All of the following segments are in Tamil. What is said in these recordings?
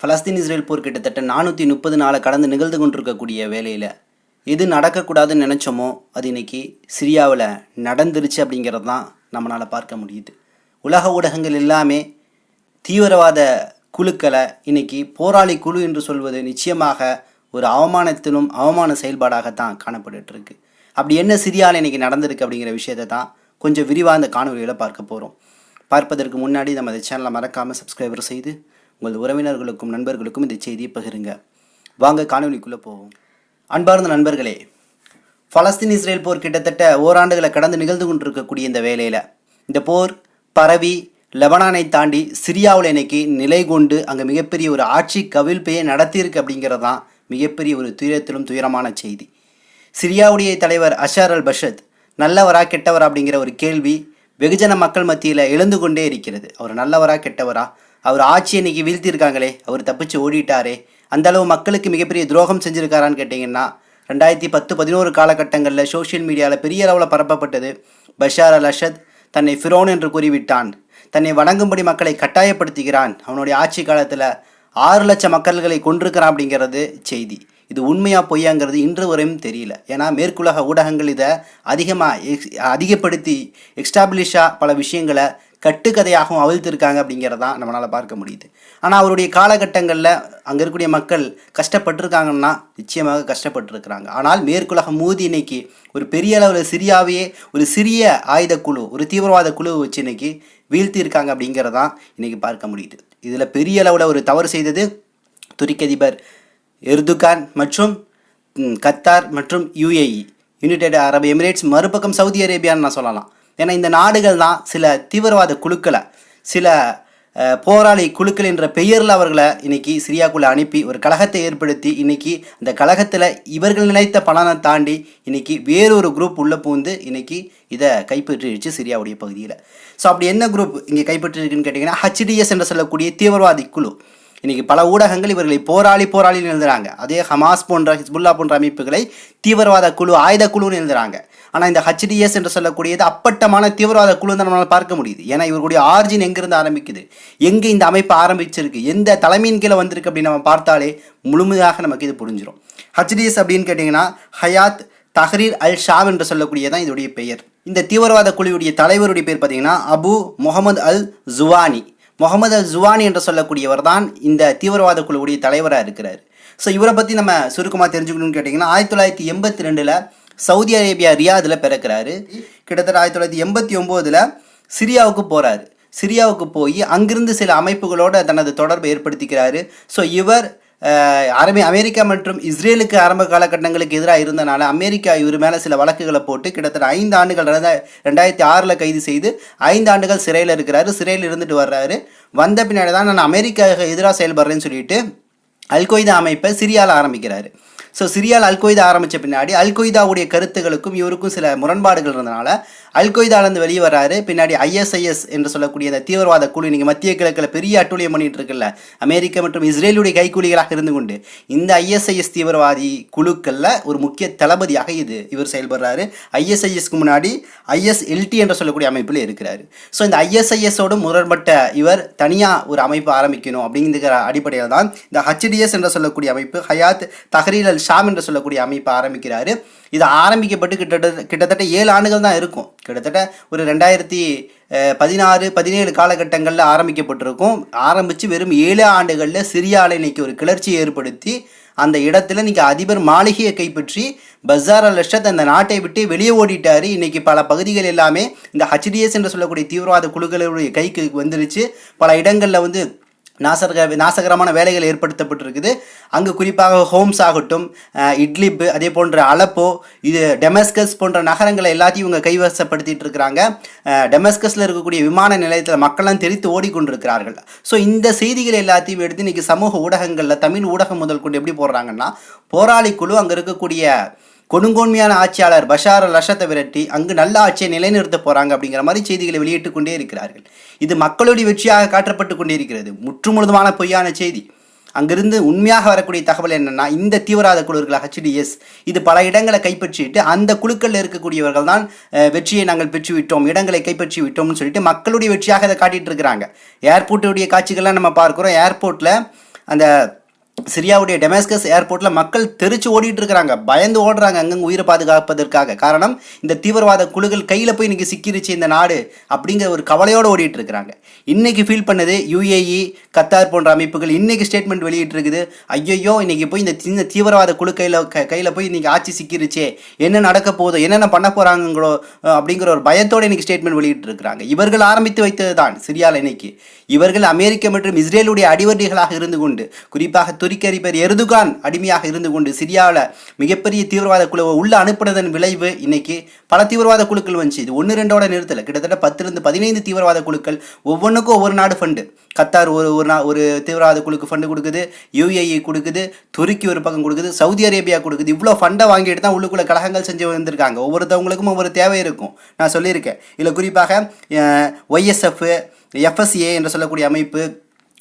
பலஸ்தீன் இஸ்ரேல் போர் கிட்டத்தட்ட நானூற்றி முப்பது நாளை கடந்து நிகழ்ந்து கொண்டிருக்கக்கூடிய வேலையில் எது நடக்கக்கூடாதுன்னு நினச்சோமோ? அது இன்னைக்கு சிரியாவில் நடந்துருச்சு அப்படிங்கிறது தான் நம்மளால் பார்க்க முடியுது. உலக ஊடகங்கள் எல்லாமே தீவிரவாத குழுக்களை இன்னைக்கு போராளி குழு என்று சொல்வது நிச்சயமாக ஒரு அவமானத்திலும் அவமான செயல்பாடாகத்தான் தான் இருக்கு அப்படி என்ன சிரியாவில் இன்றைக்கி நடந்திருக்கு அப்படிங்கிற விஷயத்தை தான் கொஞ்சம் விரிவாக இந்த காணொலியில் பார்க்க போகிறோம் பார்ப்பதற்கு முன்னாடி நம்ம சேனலை மறக்காமல் சப்ஸ்கிரைபர் செய்து உங்கள் உறவினர்களுக்கும் நண்பர்களுக்கும் இந்த செய்தியை பகிருங்க. வாங்க காணொலிக்குள்ளே போவோம். அன்பார்ந்த நண்பர்களே பலஸ்தீன் இஸ்ரேல் போர் கிட்டத்தட்ட ஓராண்டுகளை கடந்து நிகழ்ந்து கொண்டிருக்கக்கூடிய இந்த வேலையில் இந்த போர் பரவி லெபனானை தாண்டி சிரியாவில் இன்னைக்கு நிலை கொண்டு அங்கே மிகப்பெரிய ஒரு ஆட்சி கவிழ்ப்பையை நடத்தியிருக்கு அப்படிங்கிறது தான் மிகப்பெரிய ஒரு துயரத்திலும் துயரமான செய்தி. சிரியாவுடைய தலைவர் அஷார் அல் பஷத் நல்லவரா கெட்டவரா அப்படிங்கிற ஒரு கேள்வி வெகுஜன மக்கள் மத்தியில் எழுந்து கொண்டே இருக்கிறது. அவர் நல்லவரா கெட்டவரா? அவர் ஆட்சி இன்னைக்கு வீழ்த்தியிருக்காங்களே அவர் தப்பிச்சு ஓடிட்டாரே அந்த அளவு மக்களுக்கு மிகப்பெரிய துரோகம் செஞ்சுருக்காரான்னு கேட்டிங்கன்னா ரெண்டாயிரத்தி பத்து பதினோரு காலகட்டங்களில் சோஷியல் மீடியாவில் பெரிய அளவில் பரப்பப்பட்டது பஷார் அல் அஷத் தன்னை ஃபிரோன் என்று கூறிவிட்டான். தன்னை வணங்கும்படி மக்களை கட்டாயப்படுத்துகிறான். அவனுடைய ஆட்சி காலத்தில் ஆறு லட்சம் மக்கள்களை கொண்டிருக்கிறான் அப்படிங்கிறது செய்தி. இது உண்மையாக பொய்யாங்கிறது இன்று வரையும் தெரியல. ஏன்னா மேற்குலக ஊடகங்கள் இதை அதிகமாக எக்ஸ் அதிகப்படுத்தி எக்ஸ்டாப்ளிஷாக பல விஷயங்களை கட்டுக்கதையாகவும் அவிழ்த்திருக்காங்க அப்படிங்கிறதான் நம்மளால் பார்க்க முடியுது. ஆனால் அவருடைய காலகட்டங்களில் அங்கே இருக்கக்கூடிய மக்கள் கஷ்டப்பட்டிருக்காங்கன்னா நிச்சயமாக கஷ்டப்பட்டிருக்கிறாங்க. ஆனால் மேற்குலக மூதி இன்னைக்கு ஒரு பெரிய அளவில் சிரியாவையே ஒரு சிறிய ஆயுத குழு ஒரு தீவிரவாத குழு வச்சு இன்னைக்கு வீழ்த்தி இருக்காங்க அப்படிங்கிறதான் இன்றைக்கி பார்க்க முடியுது. இதில் பெரிய அளவில் ஒரு தவறு செய்தது துருக்கதிபர் எர்துகான் மற்றும் கத்தார் மற்றும் யுஏஇ யுனைடெட் அரபு எமிரேட்ஸ் மறுபக்கம் சவுதி அரேபியான்னு நான் சொல்லலாம். ஏன்னா இந்த நாடுகள் தான் சில தீவிரவாத குழுக்களை சில போராளி குழுக்கள் என்ற பெயரில் அவர்களை இன்னைக்கு சிரியாக்குள்ளே அனுப்பி ஒரு கழகத்தை ஏற்படுத்தி இன்னைக்கு அந்த கழகத்தில் இவர்கள் நினைத்த பலனை தாண்டி இன்னைக்கு வேறொரு குரூப் உள்ளே பூந்து இன்னைக்கு இதை கைப்பற்றிடுச்சு சிரியாவுடைய பகுதியில். ஸோ அப்படி என்ன குரூப் இங்கே கைப்பற்றிருக்குன்னு கேட்டிங்கன்னா ஹச்டிஎஸ் என்று சொல்லக்கூடிய தீவிரவாதி குழு. இன்னைக்கு பல ஊடகங்கள் இவர்களை போராளி போராளின்னு எழுதுகிறாங்க அதே ஹமாஸ் போன்ற ஹிஸ்புல்லா போன்ற அமைப்புகளை தீவிரவாத குழு ஆயுத குழுன்னு எழுதுகிறாங்க ஆனால் இந்த ஹச்டிஎஸ் என்று சொல்லக்கூடியது அப்பட்டமான தீவிரவாத குழு தான் நம்மளால் பார்க்க முடியுது. ஏன்னா இவர்களுடைய ஆர்ஜின் எங்கிருந்து ஆரம்பிக்குது? எங்கே இந்த அமைப்பு ஆரம்பிச்சிருக்கு? எந்த தலைமையின் கீழே வந்திருக்கு அப்படின்னு நம்ம பார்த்தாலே முழுமையாக நமக்கு இது புரிஞ்சிடும் ஹச்டிஎஸ் அப்படின்னு கேட்டிங்கன்னா ஹயாத் தஹ்ரீர் அல் ஷாம் என்று சொல்லக்கூடியதான் இதோடைய பெயர். இந்த தீவிரவாத குழுவுடைய தலைவருடைய பேர் பார்த்தீங்கன்னா அபு முகமது அல் ஜுவானி. முகமது அல் ஜுவானி என்று சொல்லக்கூடியவர் தான் இந்த தீவிரவாத குழுவுடைய தலைவராக இருக்கிறார். ஸோ இவரை பற்றி நம்ம சுருக்கமாக தெரிஞ்சுக்கணும்னு கேட்டிங்கன்னா ஆயிரத்தி தொள்ளாயிரத்தி எண்பத்தி ரெண்டில் சவுதி அரேபியா ரியாதில் பிறக்கிறாரு. கிட்டத்தட்ட ஆயிரத்தி தொள்ளாயிரத்தி எண்பத்தி ஒம்போதில் சிரியாவுக்கு போகிறாரு சிரியாவுக்கு போய் அங்கிருந்து சில அமைப்புகளோட தனது தொடர்பை ஏற்படுத்திக்கிறாரு. ஸோ இவர் அரபி அமெரிக்கா மற்றும் இஸ்ரேலுக்கு ஆரம்ப காலகட்டங்களுக்கு எதிராக இருந்தனால அமெரிக்கா இவர் மேலே சில வழக்குகளை போட்டு கிட்டத்தட்ட ஐந்து ஆண்டுகள் ரெண்டாயிரத்தி ஆறில் கைது செய்து ஐந்து ஆண்டுகள் சிறையில் இருக்கிறாரு. சிறையில் இருந்துட்டு வர்றாரு. வந்த பின்னாடி தான் நான் அமெரிக்காவுக்கு எதிராக செயல்படுறேன்னு சொல்லிட்டு அல்கொய்தா அமைப்பை சிரியாவில் ஆரம்பிக்கிறாரு. ஸோ சிரியாவில் அல்கொய்தா ஆரம்பித்த பின்னாடி அல்கொய்தாவுடைய கருத்துகளுக்கும் இவருக்கும் சில முரண்பாடுகள் இருந்தனால அல்கொய்தாலேருந்து வெளியே வராரு பின்னாடி ஐஎஸ்ஐஎஸ் என்று சொல்லக்கூடிய அந்த தீவிரவாத குழு நீங்கள் மத்திய கிழக்கில் பெரிய அட்டூழியம் பண்ணிட்டு இருக்குல்ல அமெரிக்கா மற்றும் இஸ்ரேலுடைய கைக்கூலிகளாக இருந்து கொண்டு இந்த ஐஎஸ்ஐஎஸ் தீவிரவாதி குழுக்களில் ஒரு முக்கிய தளபதியாக இது இவர் செயல்படுறாரு. ஐஎஸ்ஐஎஸ்க்கு முன்னாடி ஐஎஸ்எல்டி என்று சொல்லக்கூடிய அமைப்பில் இருக்கிறார். ஸோ இந்த ஐஎஸ்ஐஎஸோடு முரண்பட்ட இவர் தனியாக ஒரு அமைப்பு ஆரம்பிக்கணும் அப்படிங்கிற அடிப்படையில் தான் இந்த ஹச்டிஎஸ் என்று சொல்லக்கூடிய அமைப்பு ஹயாத் தஹரீல் அல் ஷாம் என்று சொல்லக்கூடிய அமைப்பு ஆரம்பிக்கிறாரு. இது ஆரம்பிக்கப்பட்டு கிட்டத்தட்ட கிட்டத்தட்ட ஏழு ஆண்டுகள் தான் இருக்கும். கிட்டத்தட்ட ஒரு ரெண்டாயிரத்தி பதினாறு பதினேழு காலகட்டங்களில் ஆரம்பிக்கப்பட்டிருக்கும். ஆரம்பித்து வெறும் ஏழு ஆண்டுகளில் சிரியாவில் இன்னைக்கு ஒரு கிளர்ச்சியை ஏற்படுத்தி அந்த இடத்துல இன்றைக்கி அதிபர் மாளிகையை கைப்பற்றி பஸார் அல் அந்த நாட்டை விட்டு வெளியே ஓடிட்டார். இன்றைக்கி பல பகுதிகள் எல்லாமே இந்த ஹச்டிஎஸ் என்று சொல்லக்கூடிய தீவிரவாத குழுக்களுடைய கைக்கு வந்துருச்சு. பல இடங்களில் வந்து நாசக நாசகரமான வேலைகள் ஏற்படுத்தப்பட்டிருக்குது. அங்கு குறிப்பாக ஹோம்ஸ் ஆகட்டும் இட்லிப்பு இட்லிப் அதே போன்ற அலப்போ இது டெமஸ்கஸ் போன்ற நகரங்களை எல்லாத்தையும் இவங்க கைவசப்படுத்திட்டு இருக்கிறாங்க டெமஸ்கஸில் இருக்கக்கூடிய விமான நிலையத்தில் மக்கள்லாம் தெரித்து ஓடிக்கொண்டிருக்கிறார்கள். ஸோ இந்த செய்திகள் எல்லாத்தையும் எடுத்து இன்றைக்கி சமூக ஊடகங்களில் தமிழ் ஊடகம் முதல் கொண்டு எப்படி போடுறாங்கன்னா போராளி குழு அங்கே இருக்கக்கூடிய கொடுங்கோன்மையான ஆட்சியாளர் பஷார் அல் அஷத்தை விரட்டி அங்கு நல்ல ஆட்சியை நிலைநிறுத்த போறாங்க அப்படிங்கிற மாதிரி செய்திகளை வெளியிட்டு கொண்டே இருக்கிறார்கள். இது மக்களுடைய வெற்றியாக காட்டப்பட்டு கொண்டே இருக்கிறது. முற்றுமுழுதுமான பொய்யான செய்தி. அங்கிருந்து உண்மையாக வரக்கூடிய தகவல் என்னன்னா இந்த தீவிரவாத குழுக்கள் ஹெச்டிஎஸ் இது பல இடங்களை கைப்பற்றிட்டு அந்த குழுக்களில் இருக்கக்கூடியவர்கள் தான் வெற்றியை நாங்கள் பெற்று விட்டோம் இடங்களை கைப்பற்றி விட்டோம்னு சொல்லிட்டு மக்களுடைய வெற்றியாக அதை காட்டிட்டு இருக்கிறாங்க. ஏர்போர்ட்டுடைய காட்சிகள்லாம் நம்ம பார்க்குறோம். ஏர்போர்ட்டில் அந்த சிரியாவுடைய டெமஸ்கஸ் ஏர்போர்ட்டில் மக்கள் தெரிச்சு ஓடிட்டு இருக்கிறாங்க. பயந்து ஓடுறாங்க அங்கங்க உயிரை பாதுகாப்பதற்காக. காரணம் இந்த தீவிரவாத குழுக்கள் கையில் போய் இன்னைக்கு சிக்கிருச்சு இந்த நாடு அப்படிங்கிற ஒரு கவலையோடு ஓடிட்டு இருக்கிறாங்க. இன்னைக்கு ஃபீல் பண்ணது யுஏஇ கத்தார் போன்ற அமைப்புகள் இன்னைக்கு ஸ்டேட்மெண்ட் வெளியிட்டு இருக்குது. ஐயோ இன்னைக்கு போய் இந்த சின்ன தீவிரவாத குழு கையில் கையில் போய் இன்னைக்கு ஆட்சி சிக்கிருச்சே. என்ன நடக்க போதோ என்னென்ன பண்ண போகிறாங்களோ அப்படிங்கிற ஒரு பயத்தோடு இன்னைக்கு ஸ்டேட்மெண்ட் வெளியிட்டு இருக்கிறாங்க. இவர்கள் ஆரம்பித்து வைத்தது தான் சிரியாவில் இன்னைக்கு. இவர்கள் அமெரிக்க மற்றும் இஸ்ரேலுடைய அடிவர்டிகளாக இருந்து கொண்டு குறிப்பாக துருக்கி அதிபர் எருதுகான் அடிமையாக இருந்து கொண்டு சிரியாவில் மிகப்பெரிய தீவிரவாத குழுவை உள்ள அனுப்பினதன் விளைவு இன்னைக்கு பல தீவிரவாத குழுக்கள் வந்துச்சு. இது ஒன்று ரெண்டோட நிறுத்தலை. கிட்டத்தட்ட பத்துலேருந்து பதினைந்து தீவிரவாத குழுக்கள் ஒவ்வொன்றுக்கும் ஒவ்வொரு நாடு ஃபண்டு கத்தார் ஒரு ஒரு நா ஒரு தீவிரவாத குழுக்கு ஃபண்டு கொடுக்குது யுஏஇ கொடுக்குது துருக்கி ஒரு பக்கம் கொடுக்குது சவுதி அரேபியா கொடுக்குது. இவ்வளோ ஃபண்டை வாங்கிட்டு தான் உள்ளுக்குள்ள கழகங்கள் செஞ்சு வந்திருக்காங்க. ஒவ்வொருத்தவங்களுக்கும் ஒவ்வொரு தேவை இருக்கும். நான் சொல்லியிருக்கேன். இதில் குறிப்பாக ஒய்எஸ்எஃப் எஃப்எஸ்ஏ என்று சொல்லக்கூடிய அமைப்பு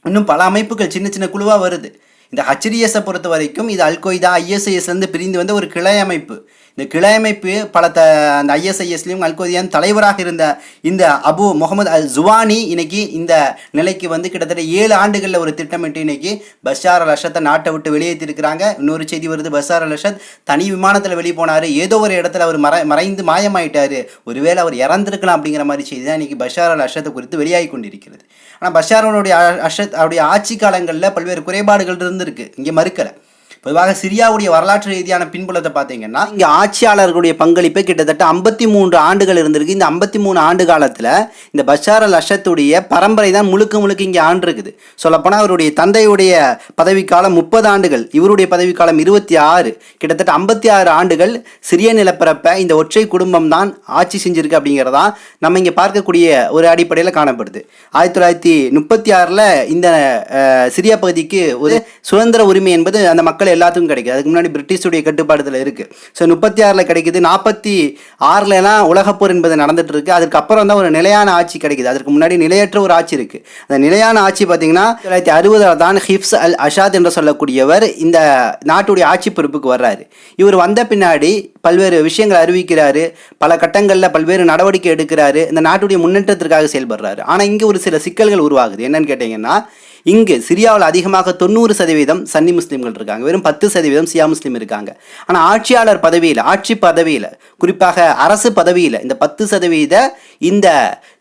இன்னும் பல அமைப்புகள் சின்ன சின்ன குழுவாக வருது. இந்த ஹச்டிஎஸை பொறுத்த வரைக்கும் இது அல்கொய்தா ஐஎஸ்ஐஎஸ்லேருந்து பிரிந்து வந்த ஒரு கிளை அமைப்பு. இந்த கிளை அமைப்பு பல த அந்த ஐஎஸ்ஐஎஸ்லையும் அல்கொய்தியான் தலைவராக இருந்த இந்த அபு முகமது அல் ஜுவானி இன்னைக்கு இந்த நிலைக்கு வந்து கிட்டத்தட்ட ஏழு ஆண்டுகளில் ஒரு திட்டமிட்டு இன்னைக்கு பஷார் அல் அஷத்தை நாட்டை விட்டு வெளியேற்றிருக்கிறாங்க. இன்னொரு செய்தி வருது பஷார் அல் அஷத் தனி விமானத்தில் வெளியே போனார் ஏதோ ஒரு இடத்துல அவர் மறை மறைந்து மாயமாயிட்டார். ஒருவேளை அவர் இறந்திருக்கலாம் அப்படிங்கிற மாதிரி செய்தி தான் இன்னைக்கு பஷார் அல் அஷத்தை குறித்து வெளியாகி கொண்டிருக்கிறது. ஆனால் பஷார் அஷத் அவருடைய ஆட்சி காலங்களில் பல்வேறு குறைபாடுகள் இருந்திருக்கு. இங்கே மறுக்கலை. பொதுவாக சிரியாவுடைய வரலாற்று ரீதியான பின்புலத்தை பார்த்தீங்கன்னா இங்கே ஆட்சியாளர்களுடைய பங்களிப்பு கிட்டத்தட்ட ஐம்பத்தி மூன்று ஆண்டுகள் இருந்திருக்கு. இந்த ஐம்பத்தி மூணு ஆண்டு காலத்தில் இந்த பஷார் அல் அஷத்துடைய பரம்பரை தான் முழுக்க முழுக்க இங்கே ஆண்டிருக்குது. சொல்லப்போனால் அவருடைய தந்தையுடைய பதவிக்காலம் முப்பது ஆண்டுகள் இவருடைய பதவிக்காலம் இருபத்தி ஆறு. கிட்டத்தட்ட ஐம்பத்தி ஆறு ஆண்டுகள் சிறிய நிலப்பரப்பை இந்த ஒற்றை குடும்பம் தான் ஆட்சி செஞ்சிருக்கு அப்படிங்கிறதா நம்ம இங்கே பார்க்கக்கூடிய ஒரு அடிப்படையில் காணப்படுது. ஆயிரத்தி தொள்ளாயிரத்தி முப்பத்தி ஆறில் இந்த சிரியா பகுதிக்கு ஒரு சுதந்திர உரிமை என்பது அந்த மக்கள் எல்லாத்துக்கும் கிடைக்குது. அதுக்கு முன்னாடி பிரிட்டிஷுடைய கட்டுப்பாடுல இருக்குது ஸோ முப்பத்தி ஆறில் கிடைக்குது. நாற்பத்தி ஆறுலலாம் உலகப்போர் என்பது நடந்துட்டு இருக்கு அதுக்கப்புறம் தான் ஒரு நிலையான ஆட்சி கிடைக்குது. அதற்கு முன்னாடி நிலையற்ற ஒரு ஆட்சி இருக்குது அந்த நிலையான ஆட்சி பார்த்தீங்கன்னா தொள்ளாயிரத்தி அறுபதில் தான் ஹிப்ஸ் அல் அஷாத் என்று சொல்லக்கூடியவர் இந்த நாட்டுடைய ஆட்சி பொறுப்புக்கு வர்றாரு. இவர் வந்த பின்னாடி பல்வேறு விஷயங்களை அறிவிக்கிறாரு. பல கட்டங்களில் பல்வேறு நடவடிக்கை எடுக்கிறாரு. இந்த நாட்டுடைய முன்னேற்றத்திற்காக செயல்படுறாரு. ஆனால் இங்கே ஒரு சில சிக்கல்கள் உருவாகுது. என்னன்னு கேட்டிங்கன்னா இங்கு சிரியாவில் அதிகமாக தொண்ணூறு சதவீதம் சன்னி முஸ்லீம்கள் இருக்காங்க. வெறும் பத்து சதவீதம் சியா முஸ்லீம் இருக்காங்க. ஆனால் ஆட்சியாளர் பதவியில் ஆட்சி பதவியில் குறிப்பாக அரசு பதவியில் இந்த பத்து சதவீத இந்த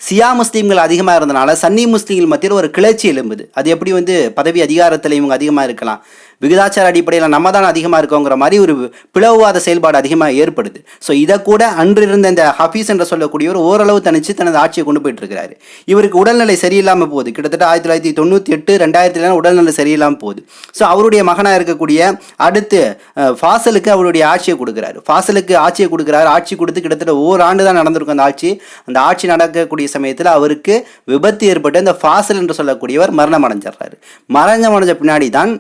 சியா முஸ்லீம்கள் அதிகமாக இருந்தனால சன்னி முஸ்லீம்கள் மத்தியில் ஒரு கிளர்ச்சி எழும்புது. அது எப்படி வந்து பதவி அதிகாரத்தில் இவங்க அதிகமாக இருக்கலாம். விகிதாச்சார அடிப்படையில் நம்ம தான் அதிகமாக இருக்கோங்கிற மாதிரி ஒரு பிளவுவாத செயல்பாடு அதிகமாக ஏற்படுது. ஸோ இதை கூட அன்று இருந்த இந்த ஹஃபீஸ் என்று சொல்லக்கூடியவர் ஓரளவு தனிச்சு தனது ஆட்சியை கொண்டு போயிட்டு இருக்கிறாரு இவருக்கு உடல்நிலை சரியில்லாமல் போகுது. கிட்டத்தட்ட ஆயிரத்தி தொள்ளாயிரத்தி தொண்ணூற்றி எட்டு ரெண்டாயிரத்துல உடல்நிலை சரியில்லாமல் போகுது. ஸோ அவருடைய மகனாக இருக்கக்கூடிய அடுத்து ஃபாசலுக்கு அவருடைய ஆட்சியை கொடுக்குறாரு. ஃபாசலுக்கு ஆட்சியை கொடுக்குறாரு. ஆட்சி கொடுத்து கிட்டத்தட்ட ஓராண்டு தான் நடந்திருக்கும் அந்த ஆட்சி. அந்த ஆட்சி நடக்கக்கூடிய சமயத்தில் அவருக்கு விபத்து ஏற்பட்டு அந்த ஃபாசல் என்று சொல்லக்கூடியவர் மரணம் அடைஞ்சிடுறாரு மரணம் அடைஞ்ச பின்னாடி தான்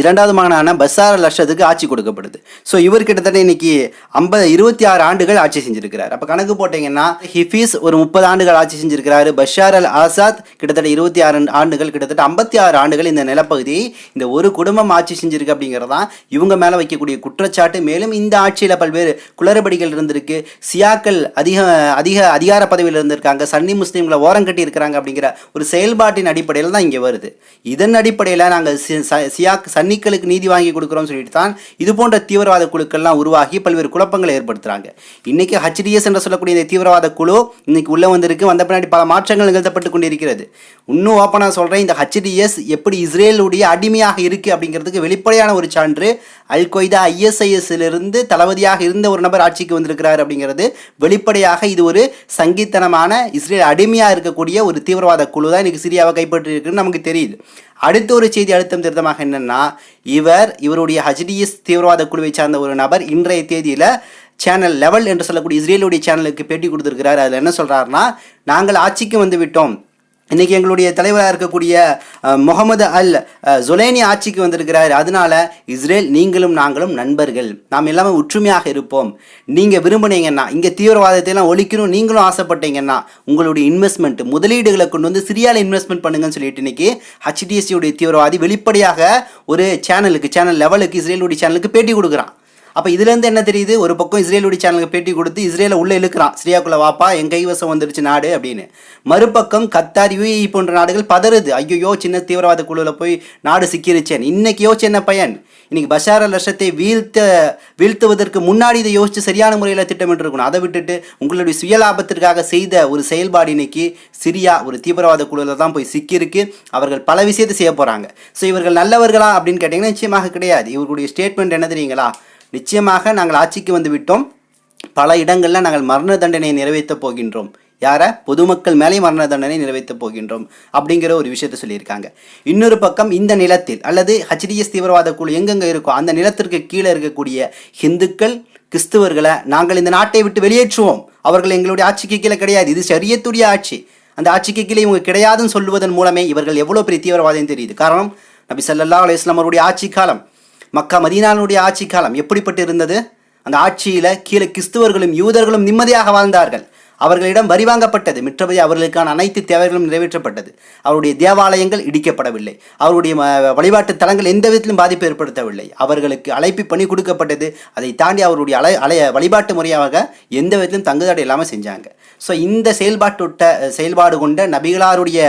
இரண்டாவது மகனான பஸ்ஸார லட்சத்துக்கு ஆட்சி கொடுக்கப்படுது. ஸோ இவர் கிட்டத்தட்ட இன்னைக்கு ஐம்பது இருபத்தி ஆறு ஆண்டுகள் ஆட்சி செஞ்சிருக்கிறார். அப்போ கணக்கு போட்டிங்கன்னா ஹிஃபீஸ் ஒரு முப்பது ஆண்டுகள் ஆட்சி செஞ்சிருக்கிறாரு. பஷார் அல் ஆசாத் கிட்டத்தட்ட இருபத்தி ஆறு ஆண்டுகள் கிட்டத்தட்ட ஐம்பத்தி ஆறு ஆண்டுகள் இந்த நிலப்பகுதியை இந்த ஒரு குடும்பம் ஆட்சி செஞ்சிருக்கு அப்படிங்கிறதான் இவங்க மேலே வைக்கக்கூடிய குற்றச்சாட்டு. மேலும் இந்த ஆட்சியில் பல்வேறு குளறுபடிகள் இருந்திருக்கு. சியாக்கள் அதிக அதிக அதிகார பதவியில் இருந்திருக்காங்க. சன்னி முஸ்லீம்களை ஓரம் கட்டி இருக்கிறாங்க அப்படிங்கிற ஒரு செயல்பாட்டின் அடிப்படையில் தான் இங்கே வருது. இதன் அடிப்படையில் நாங்கள் சியாக் சன்னிக்களுக்கு நீதி வாங்கி கொடுக்குறோம்னு சொல்லிட்டு தான் இது போன்ற தீவிரவாத குழுக்கள்லாம் உருவாகி பல்வேறு குழப்பங்களை ஏற்படுத்துறாங்க. இன்னைக்கு ஹச்டிஎஸ் என்று சொல்லக்கூடிய இந்த தீவிரவாத குழு இன்னைக்கு உள்ள வந்திருக்கு. வந்த பின்னாடி பல மாற்றங்கள் நிகழ்த்தப்பட்டு கொண்டிருக்கிறது. இன்னும் ஓப்பனாக சொல்கிறேன் இந்த ஹச்டிஎஸ் எப்படி இஸ்ரேலுடைய அடிமையாக இருக்கு அப்படிங்கிறதுக்கு வெளிப்படையான ஒரு சான்று அல் கொய்தா ஐஎஸ்ஐஎஸ்லிருந்து தளபதியாக இருந்த ஒரு நபர் ஆட்சிக்கு வந்திருக்கிறார் அப்படிங்கிறது வெளிப்படையாக இது ஒரு சங்கித்தனமான இஸ்ரேல் அடிமையாக இருக்கக்கூடிய ஒரு தீவிரவாத குழு தான் இன்னைக்கு சிரியாவை கைப்பற்றிருக்குன்னு நமக்கு தெரியுது. அடுத்த ஒரு செய்தி அழுத்தம் திருத்தமாக என்னென்னா இவர் இவருடைய ஹஜ்டிஎஸ் தீவிரவாத குழுவை சார்ந்த ஒரு நபர் இன்றைய தேதியில் சேனல் லெவல் என்று சொல்லக்கூடிய இஸ்ரேலுடைய சேனலுக்கு பேட்டி கொடுத்துருக்கிறார். அதில் என்ன சொல்கிறாருன்னா நாங்கள் ஆட்சிக்கு வந்து விட்டோம் இன்றைக்கி எங்களுடைய தலைவராக இருக்கக்கூடிய முகமது அல் ஜுலேனி ஆட்சிக்கு வந்திருக்கிறார். அதனால இஸ்ரேல் நீங்களும் நாங்களும் நண்பர்கள். நாம் எல்லாமே ஒற்றுமையாக இருப்போம். நீங்கள் விரும்புனீங்கன்னா இங்கே தீவிரவாதத்தை எல்லாம் ஒழிக்கணும் நீங்களும் ஆசைப்பட்டீங்கன்னா உங்களுடைய இன்வெஸ்ட்மெண்ட் முதலீடுகளை கொண்டு வந்து சிரியாவில் இன்வெஸ்ட்மெண்ட் பண்ணுங்கன்னு சொல்லிட்டு இன்னைக்கு ஹச்டிஎஸ்சியுடைய தீவிரவாதி வெளிப்படையாக ஒரு சேனலுக்கு சேனல் லெவலுக்கு இஸ்ரேலுடைய சேனலுக்கு பேட்டி கொடுக்குறான். அப்போ இதுலேருந்து என்ன தெரியுது? ஒரு பக்கம் இஸ்ரேலுடைய சேனலுக்கு பேட்டி கொடுத்து இஸ்ரேலை உள்ளே இழுக்கிறான். சிரியாக்குள்ளே வாப்பா என் கைவசம் வந்துருச்சு நாடு அப்படின்னு. மறுபக்கம் கத்தார் யூஏஇ போன்ற நாடுகள் பதறுது. ஐயோ சின்ன தீவிரவாத குழுவில் போய் நாடு சிக்கிருச்சேன். இன்னைக்கு யோசிச்சு என்ன பையன்? இன்னைக்கு பஷார லட்சத்தை வீழ்த்த வீழ்த்துவதற்கு முன்னாடி இதை யோசித்து சரியான முறையில் திட்டமிட்டு இருக்கணும் அதை விட்டுட்டு உங்களுடைய சுயலாபத்திற்காக செய்த ஒரு செயல்பாடு இன்னைக்கு சிரியா ஒரு தீவிரவாத குழுவில் தான் போய் சிக்கியிருக்கு. அவர்கள் பல விஷயத்தை செய்ய போகிறாங்க ஸோ இவர்கள் நல்லவர்களா அப்படின்னு கேட்டிங்கன்னா நிச்சயமாக கிடையாது. இவர்களுடைய ஸ்டேட்மெண்ட் என்ன தெரியுங்களா? நிச்சயமாக நாங்கள் ஆட்சிக்கு வந்து விட்டோம் பல இடங்களில் நாங்கள் மரண தண்டனையை நிறைவேற்றப் போகின்றோம். யாரை? பொதுமக்கள் மேலே மரண தண்டனை நிறைவேற்றப் போகின்றோம் அப்படிங்கிற ஒரு விஷயத்தை சொல்லியிருக்காங்க. இன்னொரு பக்கம் இந்த நிலத்தில் அல்லது ஹச்டிஎஸ் தீவிரவாத குழு எங்கெங்கே இருக்கோ அந்த நிலத்திற்கு கீழே இருக்கக்கூடிய ஹிந்துக்கள் கிறிஸ்துவர்களை நாங்கள் இந்த நாட்டை விட்டு வெளியேற்றுவோம். அவர்கள் எங்களுடைய ஆட்சிக்கு கீழே கிடையாது. இது சரியத்துடைய ஆட்சி. அந்த ஆட்சிக்கு கீழே இவங்க கிடையாதுன்னு சொல்லுவதன் மூலமே இவர்கள் எவ்வளோ பெரிய தீவிரவாதம் தெரியுது. காரணம் நபி சல்லா அலைஹி வஸல்லம் அவருடைய ஆட்சி காலம். மக்கா மதீனானுடைய ஆட்சி காலம் எப்படிப்பட்டு இருந்தது அந்த ஆட்சியில் கீழே கிறிஸ்துவர்களும் யூதர்களும் நிம்மதியாக வாழ்ந்தார்கள். அவர்களிடம் வரி வாங்கப்பட்டது. மற்றபடி அவர்களுக்கான அனைத்து தேவைகளும் நிறைவேற்றப்பட்டது. அவருடைய தேவாலயங்கள் இடிக்கப்படவில்லை. அவருடைய வழிபாட்டு தலங்கள் எந்த விதத்திலும் பாதிப்பு ஏற்படுத்தவில்லை. அவர்களுக்கு அழைப்பு பணி கொடுக்கப்பட்டது. அதை தாண்டி அவருடைய அலை அலைய வழிபாட்டு முறையாக எந்த விதத்திலும் தங்குதடை இல்லாமல் செஞ்சாங்க. ஸோ இந்த செயல்பாட்டுட்ட செயல்பாடு கொண்ட நபிகளாருடைய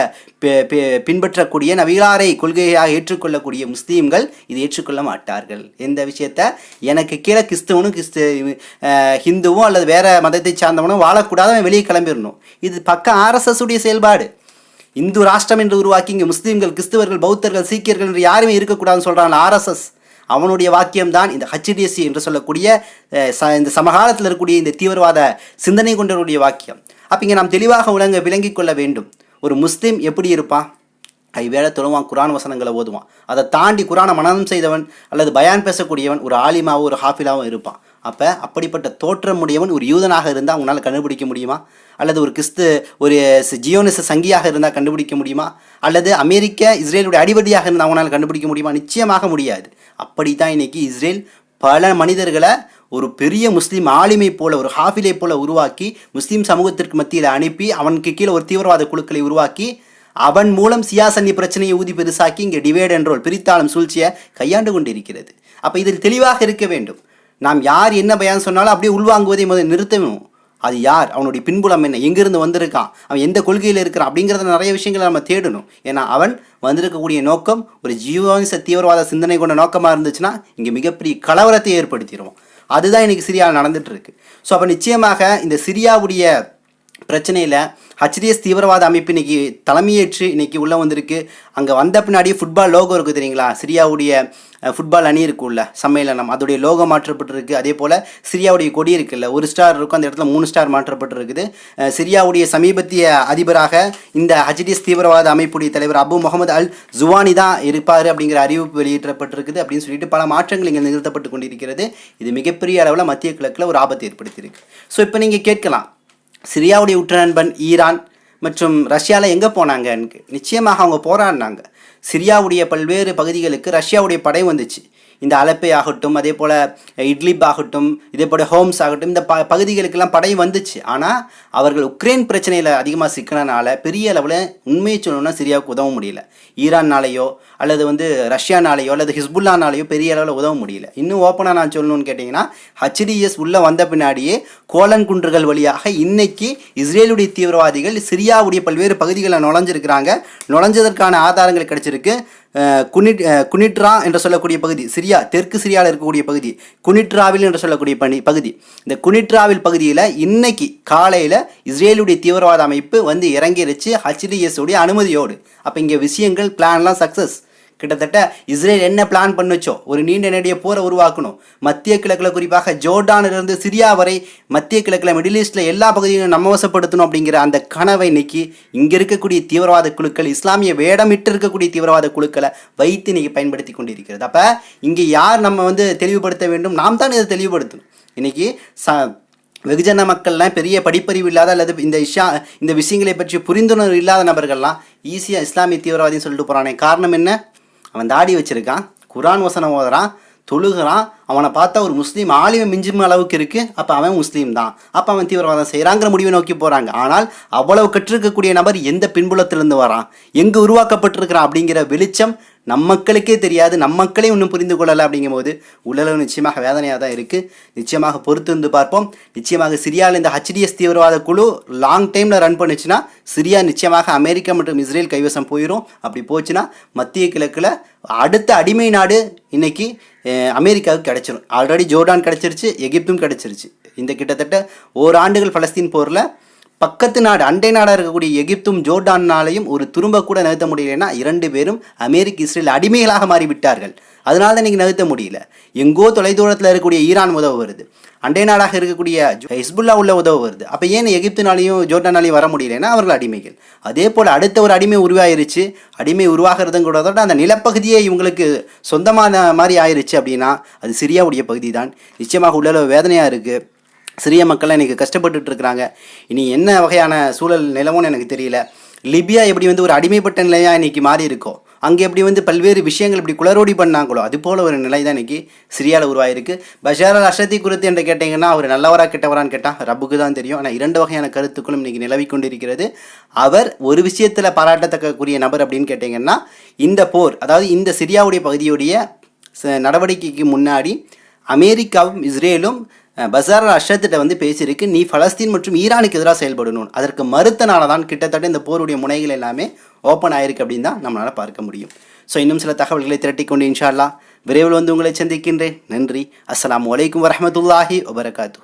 பின்பற்றக்கூடிய நபிகளாரை கொள்கையாக ஏற்றுக்கொள்ளக்கூடிய முஸ்லீம்கள் இதை ஏற்றுக்கொள்ள மாட்டார்கள். இந்த விஷயத்த? எனக்கு கீழே கிறிஸ்துவனும் கிறிஸ்து ஹிந்துவும் அல்லது வேறு மதத்தை சார்ந்தவனும் வாழக்கூடாது அவன் வெளியே கிளம்பிடணும். இது பக்கம் ஆர்எஸ்எஸ் உடைய செயல்பாடு. இந்து ராஷ்டிரம் என்று உருவாக்கி இங்கே முஸ்லீம்கள் கிறிஸ்துவர்கள் பௌத்தர்கள் சீக்கியர்கள் என்று யாருமே இருக்கக்கூடாதுன்னு சொல்கிறான் ஆர்எஸ்எஸ். அவனுடைய வாக்கியம்தான் இந்த ஹச்டிஎஸ்சி என்று சொல்லக்கூடிய ச- இந்த சமகாலத்தில் இருக்கக்கூடிய இந்த தீவிரவாத சிந்தனை கொண்டவருடைய வாக்கியம். அப்போ இங்கே நாம் தெளிவாக விளங்க விளங்கிக் கொள்ள வேண்டும். ஒரு முஸ்லீம் எப்படி இருப்பான் கைவேளை தொழுவான் குரான் வசனங்களை ஓதுவான். அதை தாண்டி குரானை மனனம் செய்தவன் அல்லது பயான் பேசக்கூடியவன் ஒரு ஆலிமாவும் ஒரு ஹாஃபிலாவும் இருப்பான். அப்போ அப்படிப்பட்ட தோற்றமுடையவன் ஒரு யூதனாக இருந்தால் அவங்களால கண்டுபிடிக்க முடியுமா? அல்லது ஒரு கிறிஸ்து ஒரு ஜியோனிச சங்கியாக இருந்தால் கண்டுபிடிக்க முடியுமா? அல்லது அமெரிக்க இஸ்ரேலுடைய அடிபடியாக இருந்தால் அவனால் கண்டுபிடிக்க முடியுமா? நிச்சயமாக முடியாது. அப்படி தான் இன்னைக்கு இஸ்ரேல் பல மனிதர்களை ஒரு பெரிய முஸ்லீம் ஆளுமை போல ஒரு ஹாஃபிலை போல உருவாக்கி முஸ்லீம் சமூகத்திற்கு மத்தியில் அனுப்பி அவனுக்கு கீழே ஒரு தீவிரவாத குழுக்களை உருவாக்கி அவன் மூலம் சியாசன்னி பிரச்சனையை ஊதி பெருசாக்கி இங்கே டிவைட் அண்ட் ரோல் பிரித்தாளும் சூழ்ச்சியை கையாண்டு கொண்டிருக்கிறது. அப்போ இதில் தெளிவாக இருக்க வேண்டும். நாம் யார் என்ன பயான் சொன்னாலும் அப்படியே உள்வாங்குவதை முதல் நிறுத்தவும் அது யார்? அவனுடைய பின்புலம் என்ன? எங்கேருந்து வந்திருக்கான்? அவன் எந்த கொள்கையில் இருக்கிறான்? அப்படிங்கிறத நிறைய விஷயங்களை நம்ம தேடணும். ஏன்னா அவன் வந்திருக்கக்கூடிய நோக்கம் ஒரு ஜீவானிச தீவிரவாத சிந்தனை கொண்ட நோக்கமாக இருந்துச்சுன்னா இங்கே மிகப்பெரிய கலவரத்தை ஏற்படுத்திடுவோம். அதுதான் இன்றைக்கி சிரியாவில் நடந்துகிட்ருக்கு ஸோ அப்போ நிச்சயமாக இந்த சிரியாவுடைய பிரச்சனையில் ஹச்டிஎஸ் தீவிரவாத அமைப்பு இன்னைக்கு தலைமையேற்று இன்னைக்கு உள்ளே வந்திருக்கு. அங்கே வந்த பின்னாடியே ஃபுட்பால் லோகோ இருக்குது தெரியுங்களா? சிரியாவுடைய ஃபுட்பால் அணி இருக்குல்ல சம்மேளனம். அதோடைய லோகோ மாற்றப்பட்டிருக்கு. அதே போல் சிரியாவுடைய கொடி இருக்குல்ல ஒரு ஸ்டார் இருக்கும். அந்த இடத்துல மூணு ஸ்டார் மாற்றப்பட்டிருக்குது. சிரியாவுடைய சமீபத்திய அதிபராக இந்த ஹச்டிஎஸ் தீவிரவாத அமைப்புடைய தலைவர் அபு முகமது அல் ஜுவானி தான் இருப்பார் அப்படிங்கிற அறிவிப்பு வெளியிடப்பட்டிருக்குது அப்படின்னு சொல்லிட்டு பல மாற்றங்கள் இங்கே நிகழ்த்தப்பட்டு கொண்டிருக்கிறது. இது மிகப்பெரிய அளவில் மத்திய கிழக்கில் ஒரு ஆபத்தை ஏற்படுத்தியிருக்கு. ஸோ இப்போ நீங்கள் கேட்கலாம் சிரியாவுடைய உற்ற நண்பன் ஈரான் மற்றும் ரஷ்யாவில் எங்கே போனாங்கன்னு நிச்சயமாக அவங்க போராடினாங்க. சிரியாவுடைய பல்வேறு பகுதிகளுக்கு ரஷ்யாவுடைய படை வந்துச்சு. இந்த அலப்பை ஆகட்டும் அதே போல் இட்லிப் ஆகட்டும் இதே போல் ஹோம்ஸ் ஆகட்டும் இந்த ப பகுதிகளுக்கெல்லாம் படை வந்துச்சு. ஆனால் அவர்கள் உக்ரைன் பிரச்சனையில் அதிகமாக சிக்கினனால பெரிய அளவில் உண்மையை சொல்லணும்னா சிரியாவுக்கு உதவ முடியல. ஈரான்னாலேயோ அல்லது வந்து ரஷ்யானாலேயோ அல்லது ஹிஸ்புல்லானாலேயோ பெரிய அளவில் உதவ முடியல. இன்னும் ஓப்பனாக நான் சொல்லணும்னு கேட்டிங்கன்னா ஹச்டிஎஸ் உள்ளே வந்த பின்னாடியே கோலன் குன்றுகள் வழியாக இன்னைக்கு இஸ்ரேலுடைய தீவிரவாதிகள் சிரியாவுடைய பல்வேறு பகுதிகளில் நுழைஞ்சிருக்கிறாங்க. நுழைஞ்சதற்கான ஆதாரங்கள் கிடைச்சிருக்கு. குனிட் குனிட்ரா என்று சொல்லக்கூடிய பகுதி சிரியா தெற்கு சிரியாவில் இருக்கக்கூடிய பகுதி குனிட்ராவில் என்று சொல்லக்கூடிய பணி பகுதி. இந்த குனிட்ராவில் பகுதியில் இன்னைக்கு காலையில் இஸ்ரேலுடைய தீவிரவாத அமைப்பு வந்து இறங்கிருச்சு ஹச்டிஎஸ் உடைய அனுமதியோடு. அப்போ இங்கே விஷயங்கள் பிளான்லாம் சக்ஸஸ் கிட்டத்தட்ட இஸ்ரேல் என்ன பிளான் பண்ணுச்சோ ஒரு நீண்ட நெடிய போரை உருவாக்கணும். மத்திய கிழக்கில் குறிப்பாக ஜோர்டானிலிருந்து சிரியா வரை மத்திய கிழக்கில் மிடில் ஈஸ்ட்டில் எல்லா பகுதியும் நம்ம வசப்படுத்தணும் அப்படிங்கிற அந்த கனவை இன்னைக்கு இங்கே இருக்கக்கூடிய தீவிரவாத குழுக்கள் இஸ்லாமிய வேடமிட்டு இருக்கக்கூடிய தீவிரவாத குழுக்களை வைத்து இன்னைக்கு பயன்படுத்தி கொண்டிருக்கிறது. அப்போ இங்கே யார் நம்ம வந்து தெளிவுபடுத்த வேண்டும்? நாம் தான் இதை தெளிவுபடுத்தணும். இன்னைக்கு ச வெகுஜன மக்கள்லாம் பெரிய படிப்பறிவு இல்லாத அல்லது இந்த இஷா இந்த விஷயங்களை பற்றி புரிந்துணர்வு இல்லாத நபர்கள்லாம் ஈஸியாக இஸ்லாமிய தீவிரவாதின்னு சொல்லிட்டு போகிறானே காரணம் என்ன? அவன் தாடி வச்சிருக்கான் குரான் வசனம் ஓதுறான் தொழுகிறான் அவனை பார்த்தா ஒரு முஸ்லீம் ஆலிமை மிஞ்சும் அளவுக்கு இருக்குது அப்போ அவன் முஸ்லீம் தான். அப்போ அவன் தீவிரவாதம் செய்கிறாங்கிற முடிவை நோக்கி போகிறாங்க ஆனால் அவ்வளவு கற்றிருக்கக்கூடிய நபர் எந்த பின்புலத்திலிருந்து வரான்? எங்கே உருவாக்கப்பட்டிருக்கிறான் அப்படிங்கிற வெளிச்சம் நம் மக்களுக்கே தெரியாது நம் மக்களே இன்னும் புரிந்து கொள்ளலை அப்படிங்கும்போது உள்ளளவு நிச்சயமாக வேதனையாக தான் இருக்குது நிச்சயமாக பொறுத்து வந்து பார்ப்போம். நிச்சயமாக சிரியாவில் இந்த ஹச்டிஎஸ் தீவிரவாத குழு லாங் டைமில் ரன் பண்ணுச்சுன்னா சிரியா நிச்சயமாக அமெரிக்கா மற்றும் இஸ்ரேல் கைவசம் போயிடும் அப்படி போச்சுன்னா மத்திய கிழக்கில் அடுத்த அடிமை நாடு இன்னைக்கு அமெரிக்காவுக்கு கிடச்சிரும். ஆல்ரெடி ஜோர்டான் கிடச்சிருச்சு எகிப்தும் கிடச்சிருச்சு. இந்த கிட்டத்தட்ட ஓராண்டுகள் பலஸ்தீன் போரில் பக்கத்து நாடு அண்டை நாடாக இருக்கக்கூடிய எகிப்தும் ஜோர்டான்னாலையும் ஒரு துரும்ப கூட நகர்த்த முடியலைன்னா இரண்டு பேரும் அமெரிக்க இஸ்ரேல் அடிமைகளாக மாறிவிட்டார்கள். அதனால தான் இன்றைக்கி நகர்த்த முடியல. எங்கோ தொலைதூரத்தில் இருக்கக்கூடிய ஈரான் உதவு வருது. அண்டை நாடாக இருக்கக்கூடிய ஹிஸ்புல்லா உள்ள உதவு வருது. அப்போ ஏன் எகிப்துனாலையும் ஜோர்டானாலையும் வர முடியலைன்னா அவர்கள் அடிமைகள். அதே போல் அடுத்த ஒரு அடிமை உருவாயிருச்சு. அடிமை உருவாகிறதும் கூட அந்த நிலப்பகுதியே இவங்களுக்கு சொந்தமான மாதிரி ஆயிருச்சு அப்படின்னா அது சிரியாவுடைய பகுதி தான் நிச்சயமாக உள்ள வேதனையாக இருக்குது சிறிய மக்கள் இன்றைக்கி கஷ்டப்பட்டுட்டு இருக்கிறாங்க. இனி என்ன வகையான சூழல் நிலவும்னு எனக்கு தெரியல. லிபியா எப்படி வந்து ஒரு அடிமைப்பட்ட நிலையாக இன்றைக்கி மாறி இருக்கோ அங்கே எப்படி வந்து பல்வேறு விஷயங்கள் இப்படி குளரோடி பண்ணாங்களோ அது போல ஒரு நிலை தான் இன்றைக்கி சிரியாவில் உருவாயிருக்கு. பஷார் அல் அஷதி குறித்து என்று கேட்டிங்கன்னா அவர் நல்லவரா கெட்டவரான்னு கேட்டால் ரப்புக்கு தான் தெரியும். ஆனால் இரண்டு வகையான கருத்துக்களும் இன்றைக்கி நிலவி கொண்டிருக்கிறது. அவர் ஒரு விஷயத்தில் பாராட்டத்தக்கக்கூடிய நபர் அப்படின்னு கேட்டிங்கன்னா இந்த போர் அதாவது இந்த சிரியாவுடைய பகுதியுடைய ச- நடவடிக்கைக்கு முன்னாடி அமெரிக்காவும் இஸ்ரேலும் பசார் அஷத்திட்ட வந்து பேசியிருக்கு நீ பலஸ்தீன் மற்றும் ஈரானுக்கு எதிராக செயல்படணும். அதற்கு மறுத்தனால தான் கிட்டத்தட்ட இந்த போருடைய முனைகள் எல்லாமே ஓப்பன் ஆயிருக்கு அப்படின்னு தான் நம்மளால் பார்க்க முடியும். ஸோ இன்னும் சில தகவல்களை திரட்டிக்கொண்டு இன்ஷால்லா விரைவில் வந்து உங்களை சந்திக்கின்றேன். நன்றி. அஸ்லாம் வலைக்கம் வரமத்துல்லாஹி வபரகாத்து